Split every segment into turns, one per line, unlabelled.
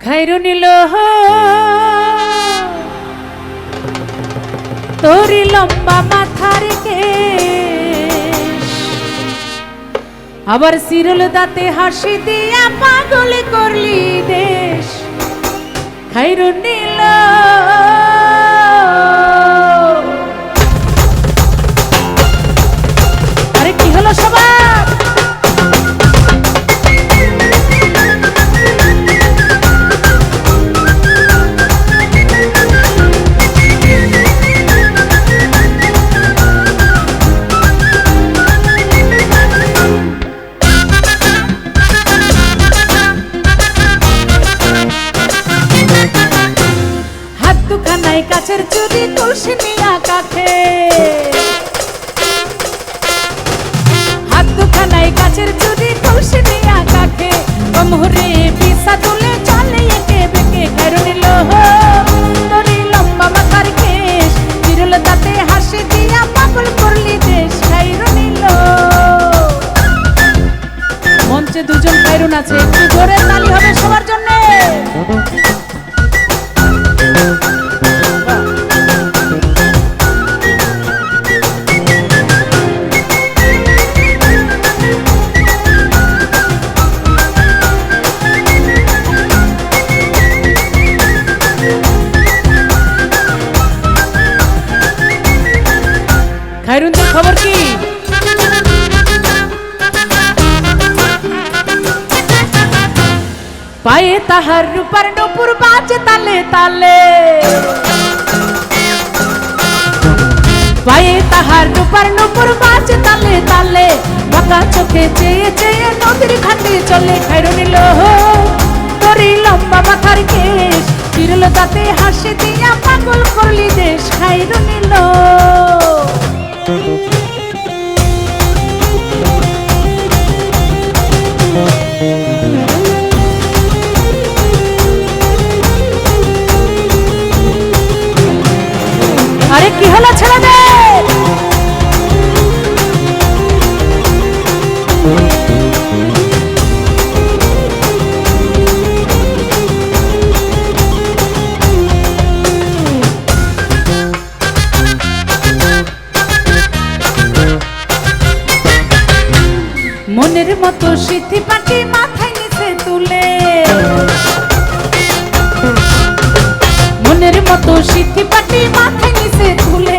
খাইরু নিল তোরি লম্বা মাথার কে আবার সিরল দাঁতে হাসি দিয়া পাগল করলি দেশ। খাইরু দুখানায় কাছের চুরি তুলসী মিয়া কাঠে হাত দুখানায় কাছের চুরি তুলসী মিয়া কাঠে কমহরে পিসা তুলে চলে একে বেঁকে ঘেরো নিল তোরি লম্বা মাথার কেশ, বিরল দাঁতে হাসি দিয়া পাগল করলি দেশ খাইরো নিল। মঞ্চে দুজন খাইরুন আছে একটু জোরে তালি হবে সবার জন্য। খবর কি? পায়ে তাহার রূপার নপুর বাজে তালে তালে। পায়ে তাহার রূপার নপুর বাজে তালে তালে। বাঁকা চোখে চেয়ে চেয়ে নদীর ঘাটে চলে খাইরো নিল। তোরই লম্বা মাথার কেশ, বিরল তাতে হাসি দিয়া পাগল করলি দেশ, খাইরো নিল। আরে কি হলো ছেলেদের? মনের মতো সিদ্ধি পাটি মাথায় নিচে তুলে। মনের মতো সিদ্ধি পাটি মাথায় নিচে তুলে।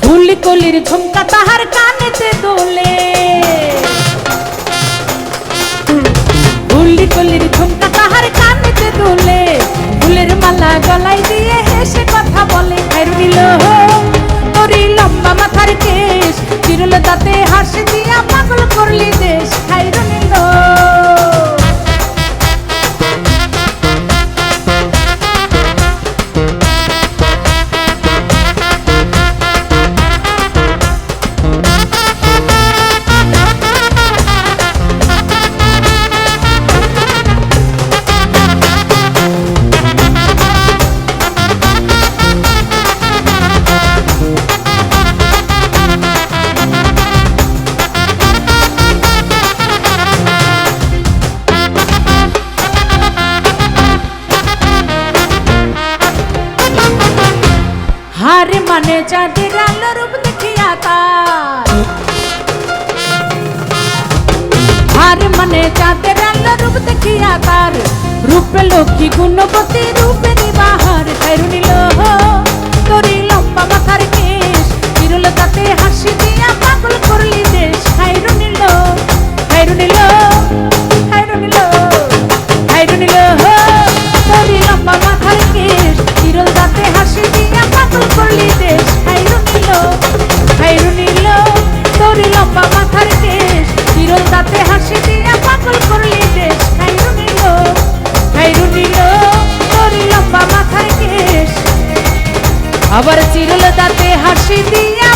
ফুল কলির ঝুমকা তাহার কানেতে দোলে। হার মানে চাঁদের আলো রূপ দেখিয়া তার হার মানে চাঁদের আলো রূপ দেখিয়া তার রূপে লক্ষ্মী গুণবতী রূপে নিবাহার খাইরু আবার চিরল তাতে হাসি দিয়া